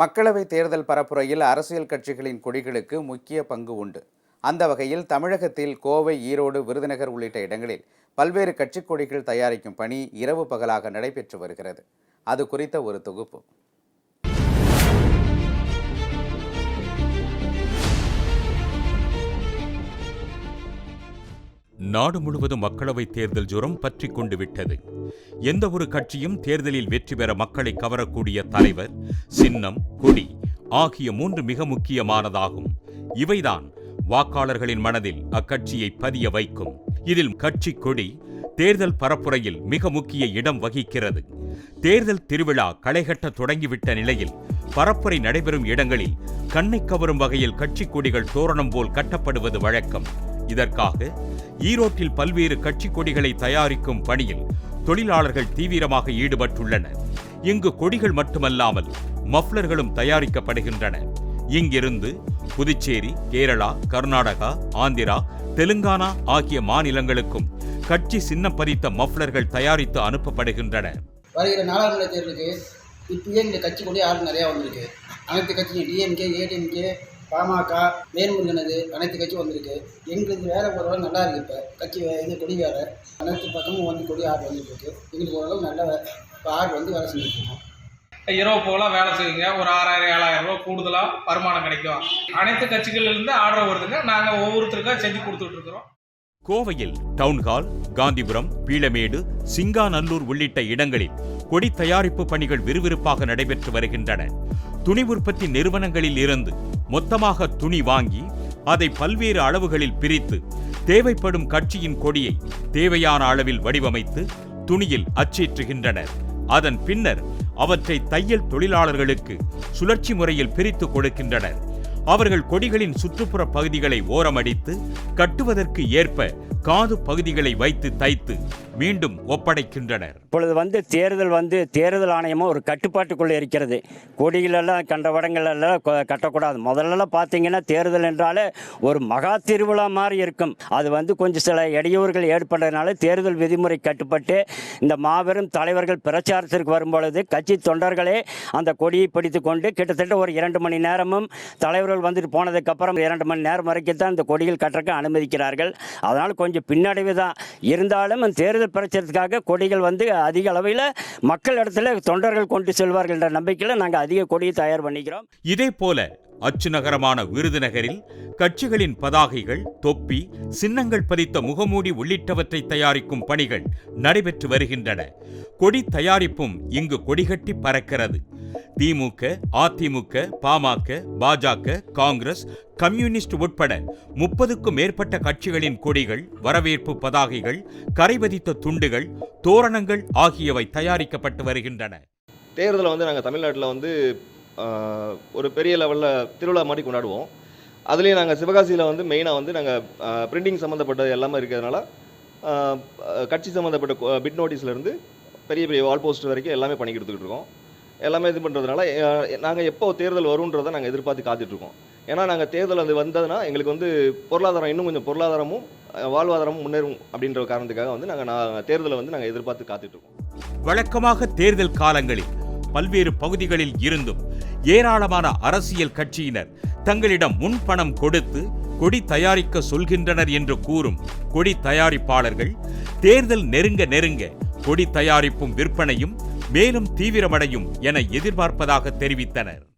மக்களவை தேர்தல் பரப்புரையில் அரசியல் கட்சிகளின் கொடிகளுக்கு முக்கிய பங்கு உண்டு. அந்த வகையில் தமிழகத்தில் கோவை ஈரோடு விருதுநகர் உள்ளிட்ட இடங்களில் பல்வேறு கட்சிக் கொடிகள் தயாரிக்கும் பணி இரவு பகலாக நடைபெற்று வருகிறது. அது குறித்த ஒரு தொகுப்பு. நாடு முழுவதும் மக்களவை தேர்தல் ஜுரம் பற்றி கொண்டு விட்டது. எந்த ஒரு கட்சியும் தேர்தலில் வெற்றி பெற மக்களை கவரக்கூடிய தலைவர் சின்னம் கொடி ஆகிய மூன்று மிக முக்கியமானதாகும். இவைதான் வாக்காளர்களின் மனதில் அக்கட்சியை பதிய வைக்கும். இதில் கட்சி கொடி தேர்தல் பரப்புரையில் மிக முக்கிய இடம் வகிக்கிறது. தேர்தல் திருவிழா களைகட்ட தொடங்கிவிட்ட நிலையில் பரப்புரை நடைபெறும் இடங்களில் கண்ணை கவரும் வகையில் கட்சி கொடிகள் தோரணம் போல் கட்டப்படுவது வழக்கம். இதற்காக ஈரோட்டில் பல்வேறு கட்சி கொடிகளை தயாரிக்கும் பணியில் தொழிலாளர்கள் தீவிரமாக ஈடுபட்டுள்ளனர். இங்கு கொடிகள் மட்டுமல்லாமல் மஃப்ளர்களும் தயாரிக்கப்படுகின்றன. இங்கிருந்து புதுச்சேரி கேரளா கர்நாடகா ஆந்திரா தெலுங்கானா ஆகிய மாநிலங்களுக்கும் கட்சி சின்னம் பதித்த மஃப்ளர்கள் தயாரித்து அனுப்பப்படுகின்றன. வருகிற நாடாளுமன்ற தேர்தலுக்கு இப்பயே இந்த கட்சி கொடி ஆள் நிறையா வந்திருக்கு. அனைத்து கட்சியும் டிஎம்கே ஏடிஎம்கே பாமக வேல்முருகனது அனைத்து கட்சியும் வந்திருக்கு. எங்களுக்கு வேலை ஓரளவு நல்லா இருக்குது இப்போ. கட்சி இது கொடி வேலை. அனைத்து பக்கமும் வந்து கொடி ஆள் வந்துட்டு இருக்கு. எங்களுக்கு ஓரளவு நல்ல இப்போ ஆள் வந்து வேலை செஞ்சுட்டு இருக்கோம். இரவு போகலாம் வேலை செய்யுங்க. ஒரு ஆறாயிரம் ஏழாயிரம் ரூபா கூடுதலாக வருமானம் கிடைக்கும். அனைத்து கட்சிகளிலிருந்து ஆர்டர் வருதுங்க. நாங்கள் ஒவ்வொருத்தருக்கா செஞ்சு கொடுத்துட்டு இருக்கிறோம். கோவையில் டவுன்ஹால் காந்திபுரம் பீளமேடு சிங்காநல்லூர் உள்ளிட்ட இடங்களில் கொடி தயாரிப்பு பணிகள் விறுவிறுப்பாக நடைபெற்று வருகின்றன. துணி உற்பத்தி நிறுவனங்களில் இருந்து மொத்தமாக துணி வாங்கி அதை பல்வேறு அளவுகளில் பிரித்து தேவைப்படும் கட்சியின் கொடியை தேவையான அளவில் வடிவமைத்து துணியில் அச்சேற்றுகின்றனர். அதன் பின்னர் அவற்றை தையல் தொழிலாளர்களுக்கு சுழற்சி முறையில் பிரித்து கொடுக்கின்றனர். அவர்கள் கொடிகளின் சுற்றுப்புற பகுதிகளை ஓரமடித்து கட்டுவதற்கு ஏற்ப காது பகுதிகளை வைத்து தைத்து மீண்டும் ஒப்படைக்கின்றனர். இப்பொழுது வந்து தேர்தல் வந்து தேர்தல் ஆணையமும் ஒரு கட்டுப்பாட்டுக்குள்ளே இருக்கிறது. கொடிகளெல்லாம் கண்ட வடங்களெல்லாம் கட்டக்கூடாது. முதல்லலாம் பார்த்தீங்கன்னா தேர்தல் என்றாலே ஒரு மகா திருவிழா மாதிரி இருக்கும். அது வந்து கொஞ்சம் சில இடையூறுகள் ஏற்பட்டதுனால தேர்தல் விதிமுறை கட்டுப்பட்டு இந்த மாபெரும் தலைவர்கள் பிரச்சாரத்திற்கு வரும்பொழுது கட்சி தொண்டர்களே அந்த கொடியை பிடித்து கொண்டு கிட்டத்தட்ட ஒரு இரண்டு மணி நேரமும் தலைவர்கள் வந்துட்டு போனதுக்கப்புறம் இரண்டு மணி நேரம் வரைக்கும் தான் இந்த கொடிகள் கட்டுறக்க அனுமதிக்கிறார்கள். அதனால் கொஞ்சம் பின்னடைவு தான். இருந்தாலும் தேர்தல் தேர்தல் பிரச்சாரத்துக்காக கொடிகள் வந்து அதிக அளவில் மக்கள் இடத்துல தொண்டர்கள் கொண்டு செல்வார்கள் என்ற நம்பிக்கையில் நாங்கள் அதிக கொடியை தயார் பண்ணிக்கிறோம். இதே போல அச்சு நகரமான விருதுநகரில் கட்சிகளின் பதாகைகள் தொப்பி சின்னங்கள் பதித்த முகமூடி உள்ளிட்டவற்றை தயாரிக்கும் பணிகள் நடைபெற்று வருகின்றன. கொடி தயாரிப்பும் இங்கு கொடிகட்டி பறக்கிறது. திமுக அதிமுக பாமக பாஜக காங்கிரஸ் கம்யூனிஸ்ட் உட்பட முப்பதுக்கும் மேற்பட்ட கட்சிகளின் கொடிகள் வரவேற்பு பதாகைகள் கரைபதித்த துண்டுகள் தோரணங்கள் ஆகியவை தயாரிக்கப்பட்டு வருகின்றன. தேர்தலை வந்து நாங்கள் தமிழ்நாட்டில் வந்து ஒரு பெரிய லெவலில் திருவிழா மாதிரி கொண்டாடுவோம். அதுலேயும் நாங்கள் சிவகாசியில் வந்து மெயினாக வந்து நாங்கள் பிரிண்டிங் சம்மந்தப்பட்டது எல்லாமே இருக்கிறதுனால கட்சி சம்மந்தப்பட்ட பிட் நோட்டீஸ்லேருந்து பெரிய பெரிய வால் போஸ்ட் வரைக்கும் எல்லாமே பண்ணி கொடுத்துக்கிட்டு இருக்கோம். எல்லாமே இது பண்ணுறதுனால நாங்கள் எப்போ தேர்தல் வரும்ன்றதை நாங்கள் எதிர்பார்த்து காத்துட்ருக்கோம். ஏன்னா நாங்கள் தேர்தல் அது வந்ததுன்னா எங்களுக்கு வந்து பொருளாதாரம் இன்னும் கொஞ்சம் பொருளாதாரமும் வாழ்வாதாரமும் முன்னேறும் அப்படின்ற காரணத்துக்காக வந்து நாங்கள் நான் தேர்தலை வந்து நாங்கள் எதிர்பார்த்து காத்துட்ருக்கோம். வழக்கமாக தேர்தல் காலங்களில் பல்வேறு பகுதிகளில் இருந்தும் ஏராளமான அரசியல் கட்சியினர் தங்களிடம் முன்பணம் கொடுத்து கொடி தயாரிக்க சொல்கின்றனர் என்று கூறும் கொடி தயாரிப்பாளர்கள் தேர்தல் நெருங்க நெருங்க கொடி தயாரிப்பும் விற்பனையும் மேலும் தீவிரமடையும் என எதிர்பார்ப்பதாக தெரிவித்தனர்.